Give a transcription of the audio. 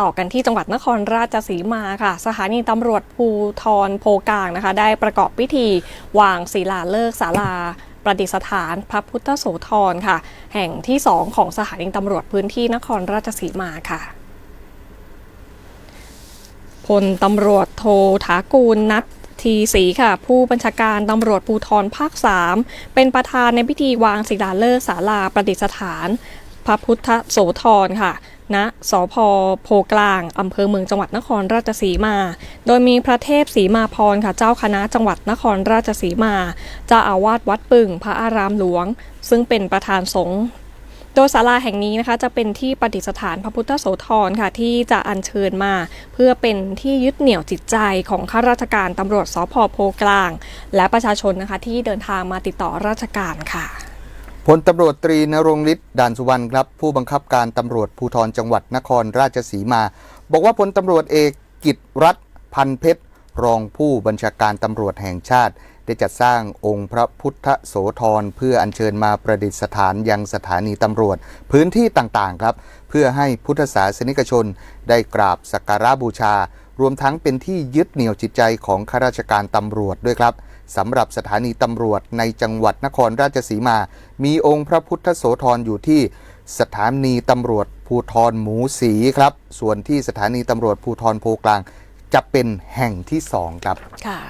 ต่อกันที่จังหวัดนครราชสีมาค่ะ สถานีตำรวจภูทรโพกลางนะคะ ได้ประกอบพิธีวางศิลาฤกษ์ศาลาประดิษฐานพระพุทธโสธรค่ะ แห่งที่2ของสถานีตำรวจพื้นที่นครราชสีมาค่ะพลตำรวจโทถากูลนัททีศรีค่ะ ผู้บัญชาการตำรวจภูธรภาค 3 เป็นประธานในพิธีวางศิลาฤกษ์ศาลาประดิษฐาน พระพุทธโสธรค่ะ ณสพโพกลาง อำเภอเมืองจังหวัดนครราชสีมา โดยมีพระเทพศรีมาพรค่ะ เจ้าคณะจังหวัดนครราชสีมาเจ้าอาวาสวัดปึ่ง พระอารามหลวง ซึ่งเป็นประธานสงฆ์โดยศาลาแห่งนี้นะคะจะเป็นที่ประดิษฐานพระพุทธโสธรค่ะที่จะอัญเชิญมา เพื่อเป็นที่ยึดเหนี่ยวจิตใจของข้าราชการตำรวจสพโพกลาง และประชาชนนะคะที่เดินทางมาติดต่อราชการค่ะ พลตำรวจตรีนรงฤทธิ์ด่านสุวรรณครับ ผู้บังคับการตำรวจภูธรจังหวัดนครราชสีมา บอกว่าพลตำรวจเอกกิตรัฐพันเพชร รองผู้บัญชาการตำรวจแห่งชาติ ได้จัดสร้างองค์พระพุทธโสธรเพื่ออัญเชิญมาประดิษฐานยังสถานีตำรวจ พื้นที่ต่างๆครับ เพื่อให้พุทธศาสนิกชน ได้กราบสักการะบูชา รวมทั้งเป็นที่ยึดเหนี่ยวจิตใจของข้าราชการตำรวจด้วยครับ สำหรับสถานีตำรวจในจังหวัดนครราชสีมา มีองค์พระพุทธโสธรอยู่ที่สถานีตำรวจภูธรหมูสีครับ ส่วนที่สถานีตำรวจภูธรโพกลางจะเป็นแห่งที่สองครับค่ะ